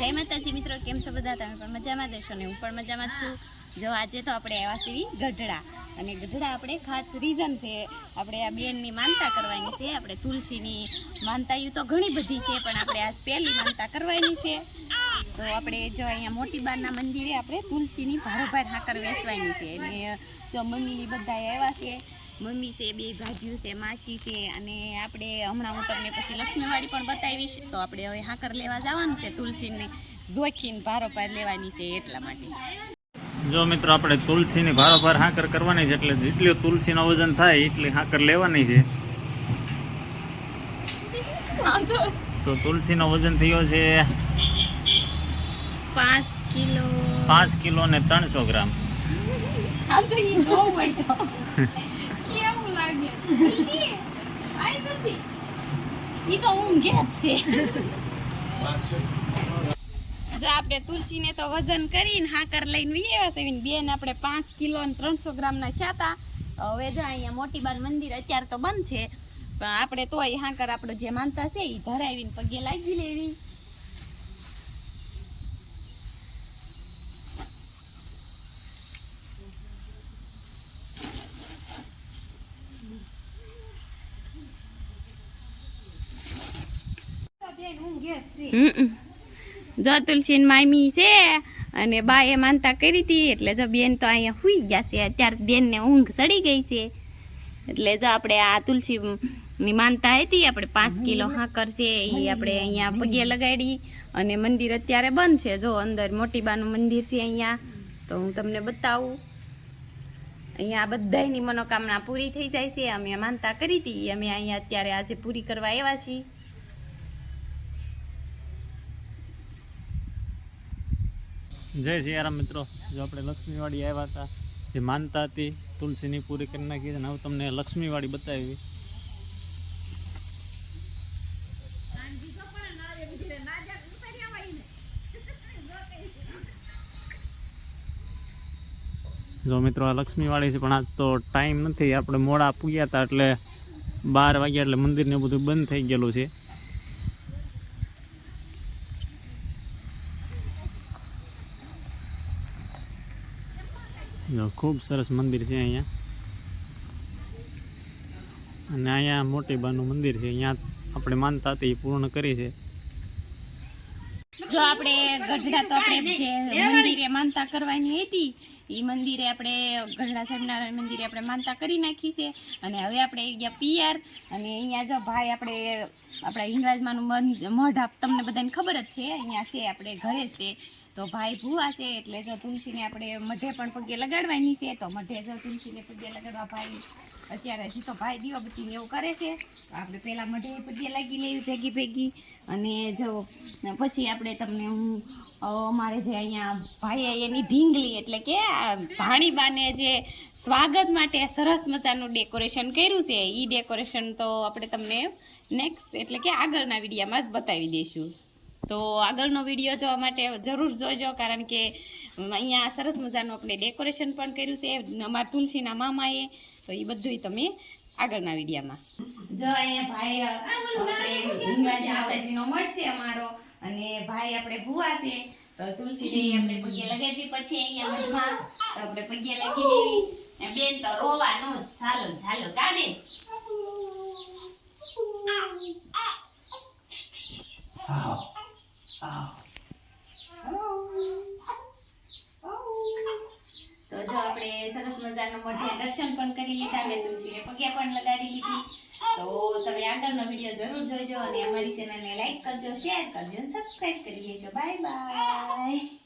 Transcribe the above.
જય માતાજી મિત્રો, કેમ છો બધા? તમે પણ મજામાં દેશો ને? હું પણ મજામાં છું. જો આજે તો આપણે આવ્યા છીએ ગઢડા. અને ગઢડા આપણે ખાસ રીઝન છે. આપણે આ બેનની માનતા કરવાની છે. આપણે તુલસીની માનતાયું તો ઘણી બધી છે, પણ આપણે આ પહેલી માનતા કરવાની છે. તો આપણે જો અહીંયા મોટી બારના મંદિરે આપણે તુલસીની ભારોભાર હાકર વેચવાની છે. અને જો મમ્મીની બધા આવ્યા છે મમ્મી છે બે ભાભીઓ છે માસી છે અને આપણે હમણાં હું તમને પછી લક્ષ્મીવાડી પણ બતાવીશ. તો આપણે હવે હાકર લેવા જવાનું છે તુલસીને જોખીને ભારોભાર લેવાની છે એટલા માટે. જો મિત્રો આપણે તુલસીની ભારોભાર હાકર કરવાની છે એટલે જેટલી તુલસીનું વજન થાય એટલી હાકર લેવાની છે. તો તુલસીનો વજન થયો છે પાંચ કિલો. પાંચ કિલો ને ત્રણસો ગ્રામ. આપણે તુલસીને તો વજન કરીને હાકર લઈને વી આવ્યા છે બેન આપણે પાંચ કિલો ને ત્રણસો ગ્રામના છાતા હવે જો અહીંયા મોટી બાર મંદિર અત્યારે તો બંધ છે. પણ આપણે તોય હાકર આપણો જે માનતા છે એ ધરાવીને પગે લાગી લેવી જો તુલસીન મામી છે અને બા એ માનતા કરી હતી એટલે જો બેન તો અહીંયા હુઈ ગયા છે. અત્યારે બેનને ઊંઘ ચડી ગઈ છે. એટલે જો આપણે આ તુલસી ની માનતા હતી આપણે પાંચ કિલો હાકર છે એ આપણે અહીંયા પગે લગાડી અને મંદિર અત્યારે બંધ છે. જો અંદર મોટી બાનું મંદિર છે અહીંયા તો હું તમને બતાવું. અહીંયા બધાયની મનોકામના પૂરી થઈ જાય છે. અમે માનતા કરી હતી અમે અહીંયા અત્યારે આજે પૂરી કરવા આવ્યા છીએ. જય સિયારામ મિત્રો. જો આપણે લક્ષ્મીવાડી આવ્યા હતા, જે માનતા હતી, તુલસીની પૂરી કરી નાખી અને હવે તમને લક્ષ્મીવાડી બતાવી. જો મિત્રો, આ લક્ષ્મીવાડી છે, પણ આજ તો ટાઈમ નથી. આપણે મોડા પૂગ્યા હતા એટલે બાર વાગ્યા એટલે મંદિરને બધું બંધ થઈ ગયેલું છે. ખૂબ સરસ મંદિર છે અહીંયા. અને અહીંયા મોટી બાનું મંદિર છે. અહીંયા આપણે માનતા હતી પૂર્ણ કરી છે. જો આપણે ગઢડા તો આપણે જે મંદિરે માનતા કરવાની હતી, એ મંદિરે આપણે ગઢડા સત્યનારાયણ મંદિરે આપણે માનતા કરી નાખી છે. અને હવે આપણે ગયા પિયર અને અહીંયા જો ભાઈ આપણે, આપણા હિંગરાજમાનું મન- મઢ આપ- તમને બધાને ખબર જ છે, અહીંયા છે, આપણે ઘરે છે તો ભાઈ ભૂવા છે એટલે જો તુલસીને આપણે મઢે પણ પગે લગાડવાની છે. તો મઢે જો તુલસીને પગે લગાડવા ભાઈ અત્યારે હજી તો ભાઈ દીવાબત્તીને એવું કરે છે. તો આપણે પહેલાં મઢે પગે લાગી લેવી ભેગી ભેગી. અને જો પછી આપણે તમને હું અમારે જે અહીંયા ભાઈએ એની ઢીંગલી એટલે કે ભાણીબાને જે સ્વાગત માટે સરસ મજાનું ડેકોરેશન કર્યું છે. એ ડેકોરેશન તો આપણે તમને નેક્સ્ટ એટલે કે આગળના વિડીયામાં જ બતાવી દઈશું. તો આગળનો વીડિયો જોવા માટે જરૂર જોજો કારણ કે અહીંયા સરસ મજાનું આપણે ડેકોરેશન પણ કર્યું છે અમારા તુલસીના મામાએ. તો એ બધું તમે આગળના વિડીયામાં. જો અહીંયા ભાઈ આપણે હિંગળાજી માતાજીનો મઠ અમારો. અને ભાઈ આપણે ભૂવા છે તો તુલસીને આપણે પગે લગાવી પછી અહીંયા મનમાં તો આપણે પગે લગી લેવી બેન તો રોવાનું ચાલો ચાલો કા બેન તો જો આપણે સરસ મજાનો મઢે દર્શન પણ કરી લીધા અને તુલસીને પગે પણ લગાડી લીધી. તો તમે આગળનો વીડિયો જરૂર જોજો અને અમારી ચેનલને લાઈક કરજો શેર કરજો અને સબસ્ક્રાઈબ કરી લેજો. Bye bye